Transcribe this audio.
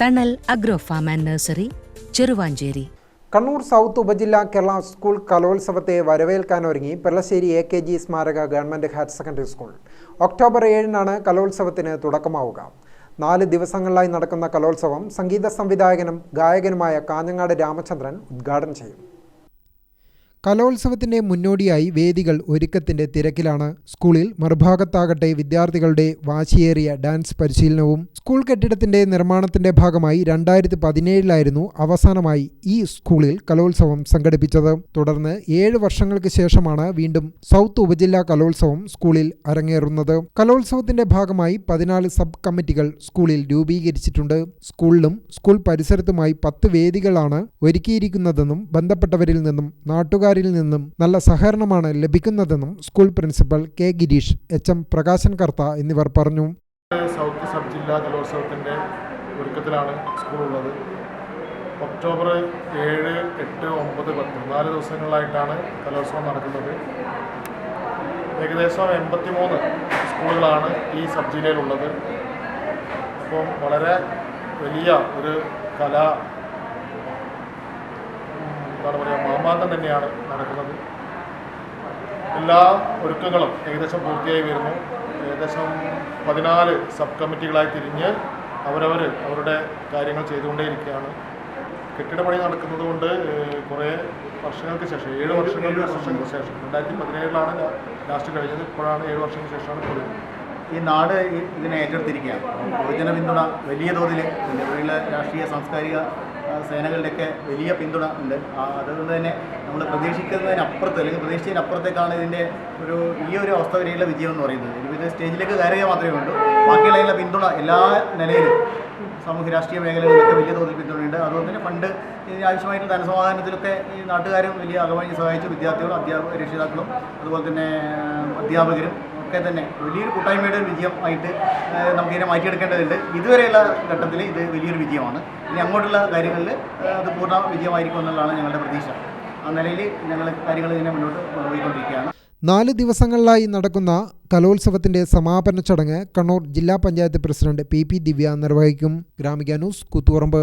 Thanal agro farm and nursery Cheruvancheri. Kannur south ഉപജില്ലാ Kerala school കലോത്സവത്തെ വരവേൽക്കാനൊരുങ്ങി പെള്ളശ്ശേരി എ കെ ജി സ്മാരക government higher secondary school. October ഏഴിനാണ് കലോത്സവത്തിന് തുടക്കമാവുക. നാല് ദിവസങ്ങളിലായി നടക്കുന്ന കലോത്സവം സംഗീത സംവിധായകനും ഗായകനുമായ കാഞ്ഞങ്ങാട് രാമചന്ദ്രൻ ഉദ്ഘാടനം ചെയ്യും. കലോത്സവത്തിന്റെ മുന്നോടിയായി വേദികൾ ഒരുക്കത്തിന്റെ തിരക്കിലാണ്. സ്കൂളിൽ മറുഭാഗത്താകട്ടെ വിദ്യാർത്ഥികളുടെ വാശിയേറിയ ഡാൻസ് പരിശീലനവും സ്കൂൾ കെട്ടിടത്തിന്റെ നിർമ്മാണത്തിന്റെ ഭാഗമായി രണ്ടായിരത്തി പതിനേഴിലായിരുന്നു അവസാനമായി ഈ സ്കൂളിൽ കലോത്സവം സംഘടിപ്പിച്ചത്. തുടർന്ന് ഏഴ് വർഷങ്ങൾക്ക് ശേഷമാണ് വീണ്ടും സൗത്ത് ഉപജില്ലാ കലോത്സവം സ്കൂളിൽ അരങ്ങേറുന്നത്. കലോത്സവത്തിന്റെ ഭാഗമായി പതിനാല് സബ് കമ്മിറ്റികൾ സ്കൂളിൽ രൂപീകരിച്ചിട്ടുണ്ട്. സ്കൂളിലും സ്കൂൾ പരിസരത്തുമായി പത്ത് വേദികളാണ് ഒരുക്കിയിരിക്കുന്നതെന്നും ബന്ധപ്പെട്ടവരിൽ നിന്നും നാട്ടുകാരിൽ നിന്നും നല്ല സഹകരണമാണ് ലഭിക്കുന്നതെന്നും school principal K Girish H M Prakashan Kartha എന്നിവർ പറഞ്ഞു. സൗത്ത് സബ് ജില്ലാ കലോത്സവത്തിന്റെ ഒരുക്കത്തിലാണ് സ്കൂളുള്ളത് ഒക്ടോബർ ഏഴ് എട്ട് ഒമ്പത് പത്ത് നാല് ദിവസങ്ങളിലായിട്ടാണ് കലോത്സവം നടക്കുന്നത്. ഏകദേശം എൺപത്തിമൂന്ന് സ്കൂളുകളാണ് ഈ സബ് ജില്ലയിലുള്ളത്. അപ്പം വളരെ വലിയ ഒരു കലാ എന്താണ് പറയുക മാമാങ്കം തന്നെയാണ് നടക്കുന്നത്. എല്ലാ ഒരുക്കങ്ങളും ഏകദേശം പൂർത്തിയായി വരുന്നു. ഏകദേശം പതിനാല് സബ് കമ്മിറ്റികളായി തിരിഞ്ഞ് അവരവർ അവരുടെ കാര്യങ്ങൾ ചെയ്തുകൊണ്ടേയിരിക്കുകയാണ്. കെട്ടിടപണി നടക്കുന്നത് കൊണ്ട് കുറേ വർഷങ്ങൾക്ക് ശേഷം ഏഴ് വർഷങ്ങൾക്ക് വർഷങ്ങൾക്ക് ശേഷം രണ്ടായിരത്തി പതിനേഴിലാണ് ലാസ്റ്റ് കഴിഞ്ഞത്. ഇപ്പോഴാണ് ഏഴ് വർഷങ്ങൾക്ക് ശേഷമാണ് തുടങ്ങുന്നത് ഈ നാട് ഇതിനെ ഏറ്റെടുത്തിരിക്കുകയാണ്. പൊതുജന പിന്തുണ വലിയ തോതിൽ നിലവിലുള്ള രാഷ്ട്രീയ സാംസ്കാരിക സേനകളുടെയൊക്കെ വലിയ പിന്തുണ ഉണ്ട്. അതുകൊണ്ട് തന്നെ നമ്മൾ പ്രതീക്ഷിക്കുന്നതിനപ്പുറത്ത് അല്ലെങ്കിൽ പ്രതീക്ഷിച്ചതിനപ്പുറത്തേക്കാണ് ഇതിന്റെ ഒരു ഈ ഒരു അവസ്ഥ വരെയുള്ള വിജയം എന്ന് പറയുന്നത്. ഇനി ഇത് സ്റ്റേജിലേക്ക് കയറുക മാത്രമേ ഉള്ളൂ. ബാക്കിയുള്ള പിന്തുണ എല്ലാ നിലയിലും സാമൂഹ്യ രാഷ്ട്രീയ മേഖലകളിലൊക്കെ വലിയ തോതിൽ പിന്തുണയുണ്ട്. അതുകൊണ്ട് തന്നെ പണ്ട് ഇതിന് ആവശ്യമായിട്ടുള്ള ധനസമാധാനത്തിലൊക്കെ ഈ നാട്ടുകാരും വലിയ അകമഴിഞ്ഞ് സഹായിച്ചു വിദ്യാർത്ഥികളും അധ്യാപക രക്ഷിതാക്കളും അതുപോലെ തന്നെ അധ്യാപകരും ഒക്കെ തന്നെ. വലിയൊരു കൂട്ടായ്മയുടെ ഒരു വിജയം നമുക്കിതിനെ മാറ്റിയെടുക്കേണ്ടതുണ്ട്. ഇതുവരെയുള്ള ഘട്ടത്തിൽ ഇത് വലിയൊരു വിജയമാണ്. ഇനി അങ്ങോട്ടുള്ള കാര്യങ്ങളിൽ അത് പൂർണ വിജയമായിരിക്കും എന്നുള്ളതാണ് ഞങ്ങളുടെ പ്രതീക്ഷ. ആ നിലയിൽ ഞങ്ങൾ കാര്യങ്ങൾ ഇതിനെ മുന്നോട്ട് കൊണ്ടുപോയിക്കൊണ്ടിരിക്കുകയാണ്. നാല് ദിവസങ്ങളിലായി നടക്കുന്ന കലോത്സവത്തിന്റെ സമാപന ചടങ്ങ് കണ്ണൂർ ജില്ലാ panchayat president P P Divya നിർവഹിക്കും. Gramika news Koothuparamba.